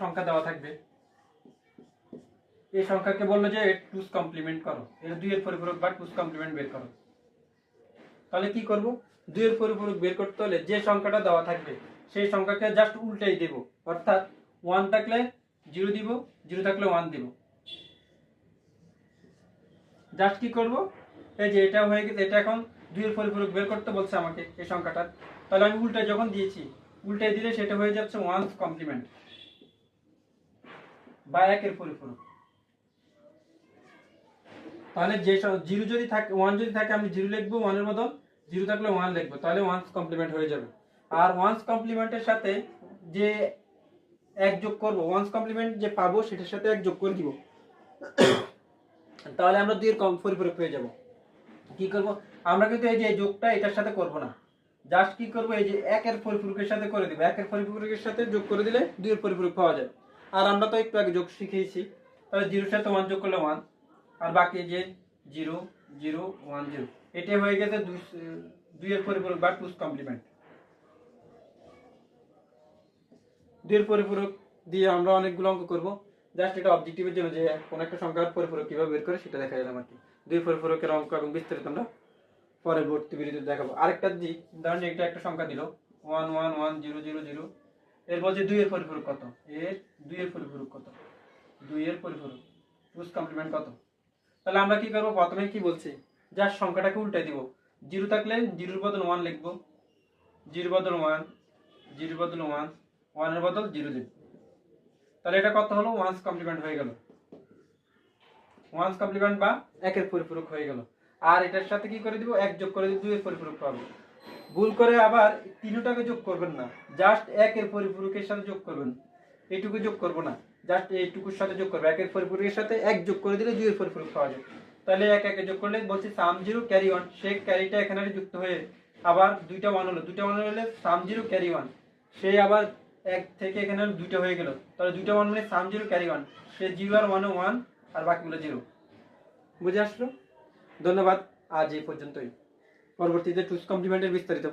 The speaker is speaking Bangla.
সংখ্যা দেওয়া থাকবে। এই সংখ্যাকে বলল যে টুস কমপ্লিমেন্ট করো। এর দুইয়ের পরিপূরক বা টুস কমপ্লিমেন্ট বের করো। তাহলে কি করব? দুইয়ের পরিপূরক বের করতে হলে যে সংখ্যাটা দেওয়া থাকবে, সেই সংখ্যাকে জাস্ট উল্টাই দেব। অর্থাৎ ওয়ান থাকলে জিরো দিব জিরো থাকলে ওয়ান দিব। জাস্ট কি করব? এই যে এটা হয়ে গেছে, এটা এখন দুইয়ের পরিপূরক বের করতে বলছে আমাকে এই সংখ্যাটা। তাহলে আমি উল্টায় যখন দিয়েছি উল্টায় দিলে সেটা হয়ে যাচ্ছে ওয়ানস কমপ্লিমেন্ট বা একের পরিপূরক। তাহলে যে জিরো যদি থাকে ওয়ান যদি থাকে, আমি জিরো লিখব ওয়ানের বদল জিরো থাকলে ওয়ান লিখব, তাহলে ওয়ান্স কমপ্লিমেন্ট হয়ে যাবে। আর ওয়ান্স কমপ্লিমেন্টের সাথে যে এক যোগ করব ওয়ান্স কমপ্লিমেন্ট যে পাবো, সেটার সাথে এক যোগ করে দিব। তাহলে আমরা দুইয়ের কম পরিপূরক হয়ে যাব। কি করব? আমরা কিন্তু এই যে যোগটা এটার সাথে করব না। জাস্ট কি করব? এই যে একের পরিপূরকের সাথে করে দিব। একের পরিপূরকের সাথে যোগ করে দিলে দুইয়ের পরিপূরক পাওয়া যায়। আর আমরা তো একটু আগে যোগ শিখেছি। তাহলে জিরোর সাথে ওয়ান যোগ করলে ওয়ান আর বাকি যে জিরো জিরো ওয়ান জিরো, এটাই হয়ে গেছে দুই, দুইয়ের পরিপূরক বা টুস কমপ্লিমেন্ট দুইয়ের পরিপূরক দিয়ে আমরা অনেকগুলো অঙ্ক করব। জাস্ট এটা অবজেক্টিভের জন্য যে কোনো একটা সংখ্যার পরিপূরক কীভাবে বের করে সেটা দেখা গেলাম আর কি। দুই পরিপূরকের অঙ্ক এবং বিস্তারিত আমরা পরবর্তী ভিডিওতে দেখাবো। আরেকটা দিই ধরেন এটা একটা সংখ্যা দিল। One one one zero zero zero এর বলছে দুইয়ের পরিপূরক কত? এর দুইয়ের পরিপূরক কত? দুইয়ের পরিপূরক। টুস কমপ্লিমেন্ট কত? তাহলে আমরা কি করব? প্রথমে কি বলছি? জাস্ট সংখ্যাটাকে উল্টে দিব। জিরো থাকলে জিরোর বদল ওয়ান লিখব। জিরো বদল ওয়ান জিরোর বদল ওয়ান ওয়ানের বদল জিরো দিব তাহলে এটা কত হলো? ওয়ান্স কমপ্লিমেন্ট হয়ে গেল। ওয়ান্স কমপ্লিমেন্ট বা একের পরিপূরক হয়ে গেল। আর এটার সাথে কি করে দিব? এক যোগ করে দিব দুইয়ের পরিপূরক পাবো। ভুল করে আবার তিনটাকে যোগ করবেন না। জাস্ট একের পরিপূরকের সাথে যোগ করবেন। এইটুকু যোগ করব না। জাস্ট এইটুকুর সাথে যোগ করব। একের পরিপূরকের সাথে এক যোগ করে দিলে দুইয়ের পরিপূরক পাওয়া যায়। তাহলে এক একে যোগ করলে বলছি সাম জিরো ক্যারি ওয়ান সে ক্যারিটা এখানে যুক্ত হয়ে আবার দুইটা ওয়ান হলো। দুইটা ওয়ান হলে সাম জিরো ক্যারি ওয়ান সে আবার এক থেকে এখানে দুইটা হয়ে গেল। তাহলে দুইটা ওয়ান মানে সাম জিরো ক্যারি ওয়ান সে জিরো আর ওয়ান ওয়ান আর বাকিগুলো জিরো বুঝে আসলো? ধন্যবাদ। আজ এই পর্যন্তই। পরবর্তীতে টুস কমপ্লিমেন্টের বিস্তারিত।